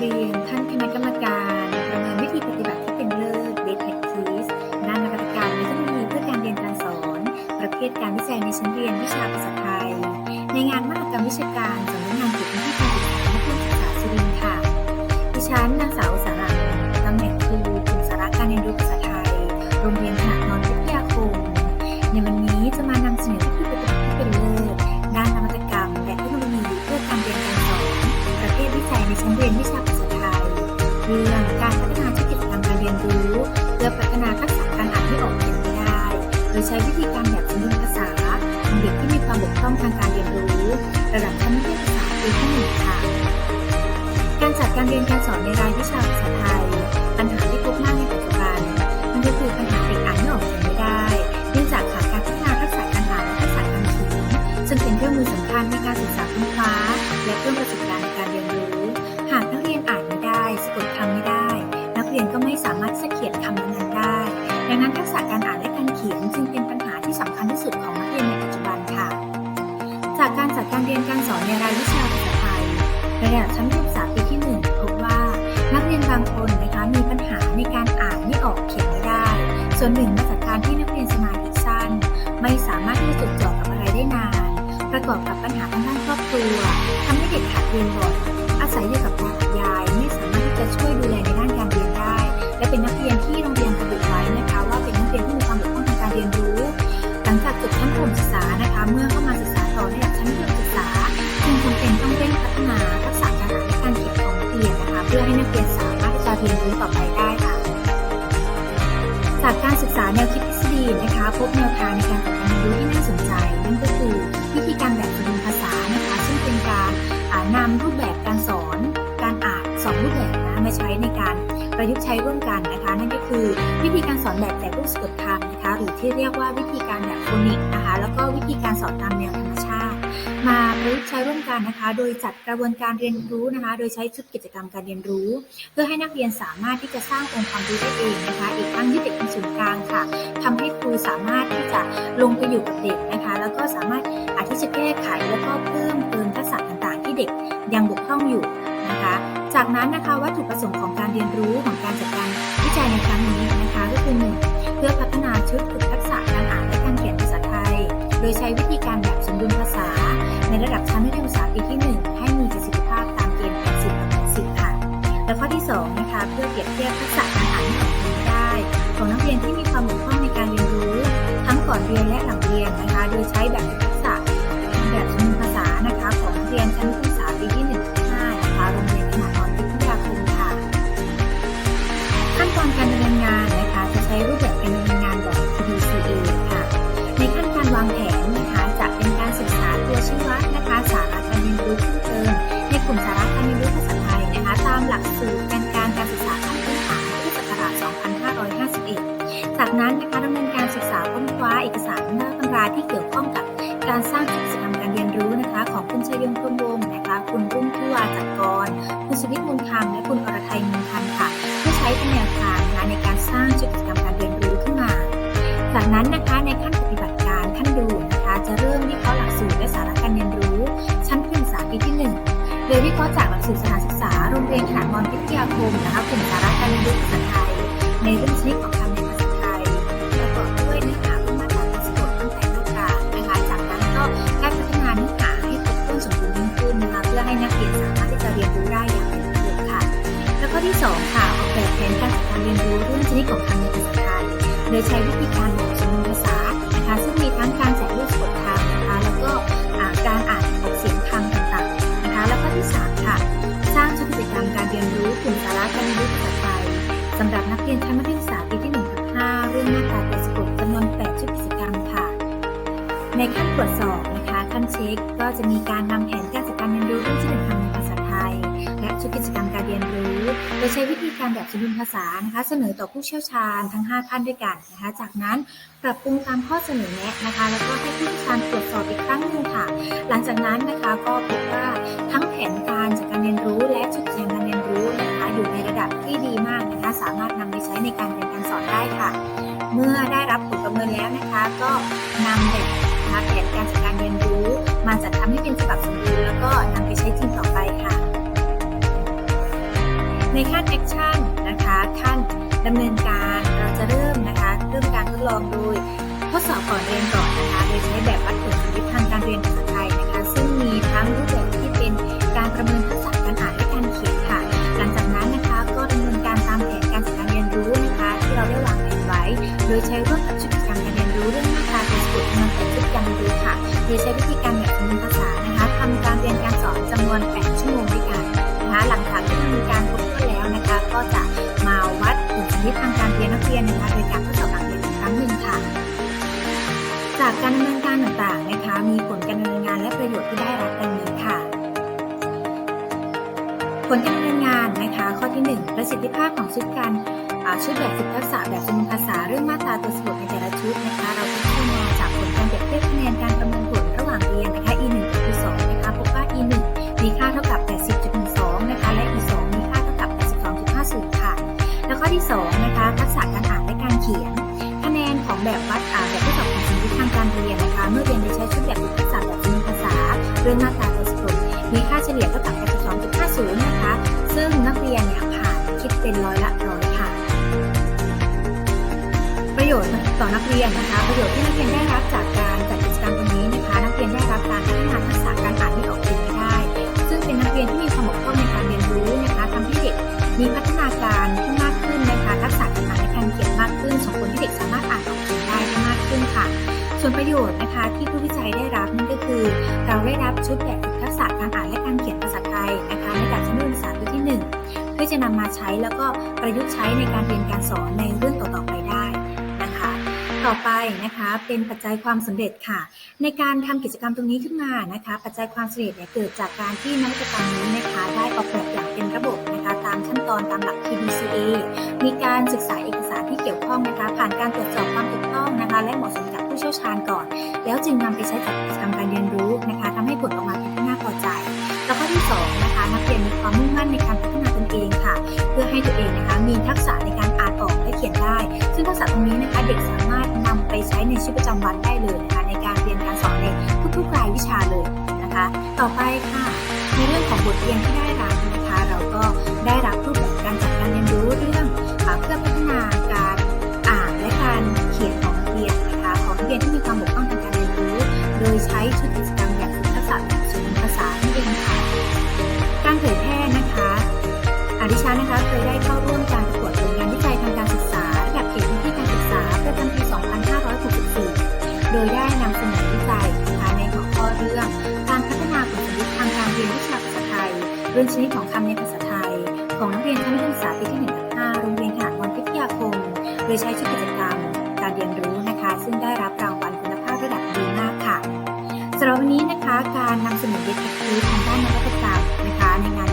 เรียนท่านคณะกรรมการประเมินวิธีปฏิบัติที่เป็นเลิศ Best Practice ด้านนวัตกรรมและเทคโนโลยีเพื่อการเรียนการสอน ประเภทการวิจัยในชั้นเรียนวิชาภาษาไทย ในงานมหกรรมวิชาการสำนักงานเขตพื้นที่การศึกษาและผู้ศึกษาสุรินทร์ค่ะ ดิฉันนางสาวสาราตำแหน่งครูกลุ่มสาระการเรียนรู้ภาษาไทย โรงเรียนขนาดนอนวิทยาคม ในวันนี้จะมานำเสนอวิธีปฏิบัติที่เป็นเลิศ ด้านนวัตกรรมและเทคโนโลยีเพื่อการเรียนการสอนประเภทวิจัยในชั้นเรียนวิชา เรื่องการพัฒนาที่กิจกรรมการเรียนรู้ เพื่อพัฒนาทักษะการอ่านที่ออกเสียงไม่ได้ โดยใช้วิธีการแบบสมดุลภาษาของเด็กที่มีความบกพร่องทางการเรียนรู้ ระดับชั้นมัธยมศึกษาปีที่หนึ่งค่ะการจัดการเรียนการสอนในรายวิชาภาษาไทย ปัญหาที่พบมากในปัจจุบันนั่นก็คือปัญหาเด็กอ่านไม่ออกเขียนไม่ได้เนื่องจากขาดการพัฒนาทักษะการอ่านและทักษะการเขียนซึ่งเป็นเครื่องมือสำคัญในการศึกษาค้นคว้าและเพิ่มประสบการณ์ ระดับชั้นศึกษาปีที่หนึ่งพบว่านักเรียนบางคนนะคะมีปัญหาในการอ่านไม่ออกเขียนไม่ได้ ส่วนหนึ่งมาจากการที่นักเรียนสมาธิสั้น ไม่สามารถที่จะจดจ่อกับอะไรได้นาน ประกอบกับปัญหาทางด้านครอบครัวทำให้เด็กขาดเรียนบ่อยอาศัยอยู่กับตากับยาย สามารถที่จะเรีต่อไปได้ค่ะ จากการศึกษาแนวคิดทฤษฎีนะคะ พบแนวทางในการจัดการเรียนรู้ที่น่าสนใจ นั่นก็คือวิธีการแบบสมดุลภาษานะคะ ซึ่งเป็นการอ่านำรูปแบบการสอน การอ่านสองรูปแบบนะมาใช้ในการประยุกต์ใช้ร่วมกันนะคะ นั่นก็คือวิธีการสอนแบบแจกรูปสะกดคำนะคะ หรือที่เรียกว่าวิธีการแบบโฟนิกนะคะ แล้วก็วิธีการสอนตามแนวธรรม มาประยุกต์ใช้ร่วมกันนะคะ โดยจัดกระบวนการเรียนรู้นะคะ โดยใช้ชุดกิจกรรมการเรียนรู้ เพื่อให้นักเรียนสามารถที่จะสร้างองค์ความรู้ได้เองนะคะ อีกทั้งยึดเด็กเป็นศูนย์กลางค่ะทำให้ครูสามารถที่จะลงไปอยู่กับเด็กนะคะ แล้วก็สามารถอาจที่จะแก้ไขแล้วก็เพิ่มเติมทักษะต่างๆ ที่เด็กยังบกพร่องอยู่นะคะ จากนั้นนะคะวัตถุประสงค์ของการเรียนรู้ของการจัดการวิจัยในครั้งนี้นะคะ ก็คือหนึ่งเพื่อพัฒนาชุดฝึก ระดับชั้นมัธยมศึกษาปีที่ 1 ให้มีประสิทธิภาพตามเกณฑ์80ต่อ80ค่ะ และข้อที่2นะคะเพื่อเปรียบเทียบทักษะการอ่านที่ออกเสียงไม่ได้ ของนักเรียนที่มีความบกพร่องในการเรียนรู้ ทั้งก่อนเรียนและหลังเรียนนะคะ โดยใช้แบบ ที่เกี่ยวข้องกับการสร้างกิจกรรมการเรียนรู้นะคะ ของคุณชยยงคมวงศ์นะคะ คุณรุ่งทิวาจักรกร คุณสวิทย์มูลธรรมและคุณอรไทยมูลธรรมค่ะเพื่อใช้เป็นแนวทางนะคะในการสร้างกิจกรรมการเรียนรู้ขึ้นมา จากนั้นนะคะในขั้นปฏิบัติการขั้นดูนะคะจะเริ่มวิเคราะห์หลักสูตรและสาระการเรียนรู้ ชั้นประถมศึกษาปีที่ 1 โดยวิเคราะห์จากหลักสูตรสถานศึกษาโรงเรียนขนาดมอนวิทยาคมนะคะกลุ่มสาระการเรียนรู้ภาษาไทยในเรื่องชนิดของค นิดของคำในภาษาไทยโดยใช้วิธีการแบบสมดุลภาษานะคะซึ่งมีทั้งการแจกรูปสะกดคำนะคะแล้วก็การอ่านออกเสียงคำต่างๆนะคะแล้วก็ที่3ค่ะสร้างชุดกิจกรรมการเรียนรู้กลุ่มสาระการเรียนรู้ภาษาไทยสำหรับนักเรียนชั้นมัธยมศึกษาปีที่1ทับ5เรื่องหน้าตาตัวสะกดจำนวน8ชุดกิจกรรมค่ะ ในขั้นตรวจสอบนะคะขั้นเช็คก็จะมีการนำแผนการจัดการเรียนรู้เรื่องชื่อคำในภาษาไทย และชุดกิจกรรมการเรียนรู้โดยใช้วิธี การแบบสมดุลภาษานะคะเสนอต่อผู้เชี่ยวชาญทั้ง 5 ท่านด้วยกันนะคะจากนั้นปรับปรุงตามข้อเสนอแนะนะคะ แล้วก็ให้ผู้เชี่ยวชาญตรวจสอบอีกครั้งหนึ่งค่ะ หลังจากนั้นนะคะก็พบว่าทั้งแผนการจัดการเรียนรู้และชุดกิจกรรมการเรียนรู้นะคะอยู่ในระดับที่ดีมากนะคะสามารถนำไปใช้ในการเรียนการสอนได้ค่ะ เมื่อได้รับผลประเมินแล้วนะคะ ก็นำแบบนะคะแผนการจัดการเรียนรู้ มาจัดทำให้เป็นฉบับสมบูรณ์แล้วก็นำไปใช้จริงต่อไปค่ะ ในขั้นแอคชั่นนะคะขั้น ดำเนินการเราจะเริ่มนะคะเริ่มการทดลองโดยทดสอบก่อนเรียนก่อนนะคะโดยใช้แบบวัดผลชีวิตทางการเรียนภาษาไทยนะคะ ซึ่งมีทั้งรูปแบบที่เป็นการประเมินทักษะการอ่านและการเขียนค่ะ หลังจากนั้นนะคะก็ดำเนินการตามแผนการจัดการเรียนรู้นะคะ ที่เราได้วางแผนไว้ โดยใช้ร่วมกับชุดกิจกรรมการเรียนรู้เรื่องมาตราเป็นสูตรกำลังแต่ชุดการเรียนรู้ค่ะโดยใช้วิธีการแบบคำนวณภาษานะคะทำการเรียนการสอนจำนวน8 ทางการเรียนนักเรียนนะคะโดยการทดสอบหลักเรียนอีกครั้งหนึ่งค่ะ จากการดำเนินการต่างๆนะคะ มีผลการดำเนินงานและประโยชน์ที่ได้รับดังนี้ค่ะ ผลการดำเนินงานนะคะ ข้อที่ 1 ประสิทธิภาพของชุดการชุดแบบฝึกทักษะแบบสมุนภาษาเรื่องมาตราตัวสะกดในแต่ละชุดนะคะ เราพิจารณา อที่ 2 นะคะ ทักษะการอ่านและการเขียน คะแนนของแบบวัดอ่าแบบทดสอบของชีวิตทางการเรียนนะคะ เมื่อเรียนโดยใช้ชุดแบบฝึกทักษะแบบสมุนภาษาเรื่องมาตราตัวสะกดมีค่าเฉลี่ยเท่ากับ82.50 นะคะ ซึ่งนักเรียนเนี่ยผ่านคิดเป็นร้อยละร้อยค่ะ ประโยชน์ต่อนักเรียนนะคะ ประโยชน์ที่นักเรียนได้รับจากการจัดกิจกรรมตรงนี้นะคะ นักเรียนได้รับการพัฒนาทักษะการอ่านที่ออกเสียงไม่ได้ ซึ่งเป็นนักเรียนที่มีความบกพร่องในการเรียนรู้นะคะทำให้เด็กมีพัฒ ชุดแบบฝึกทักษะการอ่านและการเขียนภาษาไทยนะคะในระดับชั้นประถมศึกษาปีที่หนึ่งเพื่อจะนำมาใช้แล้วก็ประยุกต์ใช้ในการเรียนการสอนในเรื่องต่อๆไปได้นะคะ ต่อไปนะคะเป็นปัจจัยความสำเร็จค่ะ ในการทำกิจกรรมตรงนี้ขึ้นมานะคะ ปัจจัยความสำเร็จเนี่ยเกิดจากการที่นวัตกรรมนี้นะคะได้ออกแบบอย่างเป็นระบบนะคะตามขั้นตอนตามหลัก PDCA มีการศึกษาเอกสารที่เกี่ยวข้องนะคะ ผ่านการตรวจสอบความถูกต้องนะคะ และเหมาะสมกผู้ เชี่ยวชาญก่อน แล้วจึงนำไปใช้กับกิจกรรมการเรียนรู้นะคะทำให้ผลออกมาเป็นที่น่าพอใจ แล้วก็ที่สองนะคะนักเรียนมีความมุ่งมั่นในการพัฒนาตนเองค่ะ เพื่อให้ตัวเองนะคะมีทักษะในการอ่านออกและเขียนได้ ซึ่งทักษะตรงนี้นะคะเด็กสามารถนำไปใช้ในชีวิตประจำวันได้เลยนะคะในการเรียนการสอนในทุกๆรายวิชาเลยนะคะ ต่อไปค่ะในเรื่องของบทเรียนที่ได้รับนะคะ เราก็ได้รับรูป ยได้นำเสนอวิจัยนะคะในหัวข้อเรื่อง การพัฒนาผลสำลิดทางการเรียนวิชาภาษาไทยเรื่องชนิดของคำในภาษาไทย ของนักเรียนชั้นมัธยมศึกษาปีที่1กับ5โรงเรียนขนาดวันพิทยาคม โดยใช้ชุดกิจกรรม การเรียนรู้นะคะ ซึ่งได้รับรางวัลคุณภาพระดับดีมากค่ะสำหรับวันนี้นะคะการนำเสนอเด็กทีทางด้านนวัตกรรมนะคะ ในงาน